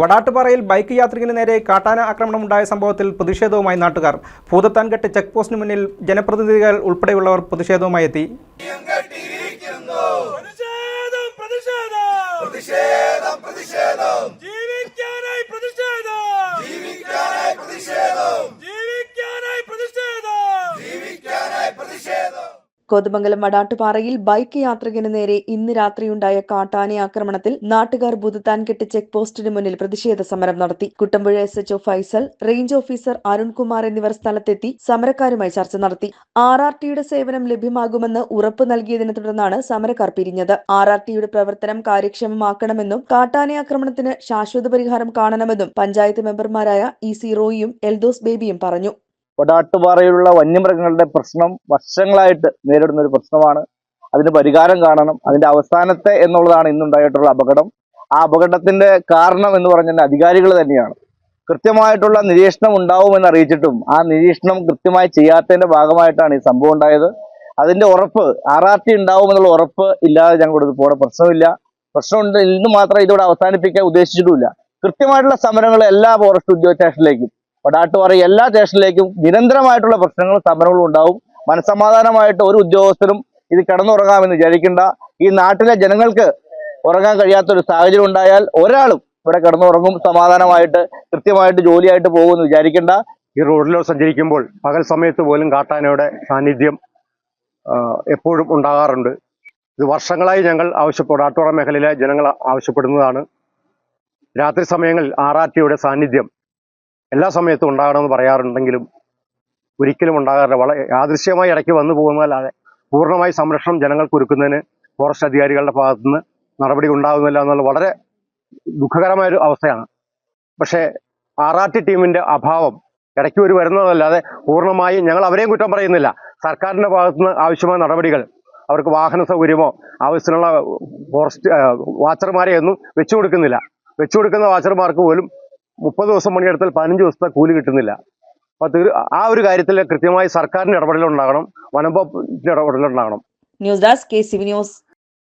വടാട്ടുപാറയിൽ bike യാത്രികന് നേരെ കാട്ടാന ആക്രമണം ഉണ്ടായ സംഭവത്തിൽ പ്രതിഷേധവുമായി നാട്ടുകാർ. ഭൂതത്താൻകെട്ട് ചെക്ക് പോസ്റ്റിന് മുന്നിൽ ജനപ്രതിനിധികൾ ഉൾപ്പെടെയുള്ളവർ പ്രതിഷേധവുമായി എത്തി. പ്രതിഷേധം പ്രതിഷേധം പ്രതിഷേധം പ്രതിഷേധം ജീവിക്കാനായി പ്രതിഷേധം ജീവിക്കാനായി പ്രതിഷേധം ജീവിക്കാനായി പ്രതിഷേധം ജീവിക്കാനായി പ്രതിഷേധം കോതമംഗലം വടാട്ടുപാറയിൽ ബൈക്ക് യാത്രികന് നേരെ ഇന്ന് രാത്രിയുണ്ടായ കാട്ടാന ആക്രമണത്തിൽ നാട്ടുകാർ ബുധത്താൻ കെട്ടി ചെക്ക് പോസ്റ്റിന് മുന്നിൽ പ്രതിഷേധ സമരം നടത്തി. Kuttampuzha S HO Faisal range officer Arunkumar എന്നിവർ സ്ഥലത്തെത്തി സമരക്കാരുമായി ചർച്ച നടത്തി. ആർ ആർ ടിയുടെ സേവനം ലഭ്യമാകുമെന്ന് ഉറപ്പ് നൽകിയതിനെ തുടർന്നാണ് സമരക്കാർ പിരിഞ്ഞത്. ആർ ആർ ടിയുടെ പ്രവർത്തനം കാര്യക്ഷമമാക്കണമെന്നും കാട്ടാന ആക്രമണത്തിന് ശാശ്വത പരിഹാരം കാണണമെന്നും പഞ്ചായത്ത് മെമ്പർമാരായ ഇ സി റോയിയും എൽദോസ് ബേബിയും പറഞ്ഞു. വടാട്ടുപാറയിലുള്ള വന്യമൃഗങ്ങളുടെ പ്രശ്നം വർഷങ്ങളായിട്ട് നേരിടുന്ന ഒരു പ്രശ്നമാണ്. അതിന് പരിഹാരം കാണണം. അതിന്റെ അവസാനത്തെ എന്നുള്ളതാണ് ഇന്നുണ്ടായിട്ടുള്ള അപകടം. ആ അപകടത്തിന്റെ കാരണം എന്ന് പറഞ്ഞാൽ അധികാരികൾ തന്നെയാണ്. കൃത്യമായിട്ടുള്ള നിരീക്ഷണം ഉണ്ടാവുമെന്ന് അറിയിച്ചിട്ടും ആ നിരീക്ഷണം കൃത്യമായി ചെയ്യാത്തതിന്റെ ഭാഗമായിട്ടാണ് ഈ സംഭവം ഉണ്ടായത്. അതിന്റെ ഉറപ്പ് ആർ ആർ ടി ഉണ്ടാവുമെന്നുള്ള ഉറപ്പ് ഇല്ലാതെ ഞങ്ങളുടെ പോടെ പ്രശ്നമില്ല. പ്രശ്നമുണ്ട്. ഇന്ന് മാത്രം ഇതോടെ അവസാനിപ്പിക്കാൻ ഉദ്ദേശിച്ചിട്ടുമില്ല. കൃത്യമായിട്ടുള്ള സമരങ്ങൾ എല്ലാ ഫോറസ്റ്റ് ഉദ്യോഗ സ്റ്റേഷനിലേക്കും വടാട്ടുപാറ എല്ലാ സ്റ്റേഷനിലേക്കും നിരന്തരമായിട്ടുള്ള പ്രശ്നങ്ങളും സമരങ്ങളും ഉണ്ടാവും. മനസമാധാനമായിട്ട് ഒരു ഉദ്യോഗസ്ഥരും ഇത് കിടന്നുറങ്ങാമെന്ന് വിചാരിക്കേണ്ട. ഈ നാട്ടിലെ ജനങ്ങൾക്ക് ഉറങ്ങാൻ കഴിയാത്ത ഒരു സാഹചര്യം ഉണ്ടായാൽ ഒരാളും ഇവിടെ കിടന്നുറങ്ങും സമാധാനമായിട്ട് കൃത്യമായിട്ട് ജോലിയായിട്ട് പോകുമെന്ന് വിചാരിക്കേണ്ട. ഈ റോഡിലൂടെ സഞ്ചരിക്കുമ്പോൾ പകൽ സമയത്ത് പോലും കാട്ടാനയുടെ സാന്നിധ്യം എപ്പോഴും ഉണ്ടാകാറുണ്ട്. ഇത് വർഷങ്ങളായി ഞങ്ങൾ ആവശ്യപ്പെടും ആട്ടുറ മേഖലയിലെ ജനങ്ങൾ ആവശ്യപ്പെടുന്നതാണ്. രാത്രി സമയങ്ങളിൽ ആർ സാന്നിധ്യം എല്ലാ സമയത്തും ഉണ്ടാകണമെന്ന് പറയാറുണ്ടെങ്കിലും ഒരിക്കലും ഉണ്ടാകാറില്ല. വളരെ യാദൃശ്യമായി ഇടയ്ക്ക് വന്നു പോകുന്നതല്ലാതെ പൂർണമായി സംരക്ഷണം ജനങ്ങൾക്ക് ഒരുക്കുന്നതിന് ഫോറസ്റ്റ് അധികാരികളുടെ ഭാഗത്തുനിന്ന് നടപടി ഉണ്ടാകുന്നില്ല എന്നുള്ള വളരെ ദുഃഖകരമായ ഒരു അവസ്ഥയാണ്. പക്ഷേ ആർ ആർ ടി ടീമിന്റെ അഭാവം ഇടയ്ക്ക് ഒരു വരുന്നതല്ലാതെ പൂർണമായും ഞങ്ങൾ അവരെയും കുറ്റം പറയുന്നില്ല. സർക്കാരിന്റെ ഭാഗത്തുനിന്ന് ആവശ്യമായ നടപടികൾ അവർക്ക് വാഹന സൗകര്യമോ ആവശ്യത്തിനുള്ള ഫോറസ്റ്റ് വാച്ചർമാരെ ഒന്നും വെച്ചു കൊടുക്കുന്നില്ല വെച്ചു കൊടുക്കുന്ന വാച്ചർമാർക്ക് പോലും മുപ്പത് ദിവസം പണിയെടുത്താൽ പതിനഞ്ച് ദിവസത്തെ കൂലി കിട്ടുന്നില്ല. അപ്പോൾ ആ ഒരു കാര്യത്തിൽ കൃത്യമായി സർക്കാരിന്റെ ഇടപെടലുണ്ടാകണം വനംവകുപ്പിന്റെ ഇടപെടലുണ്ടാകണം. News desk K CV news.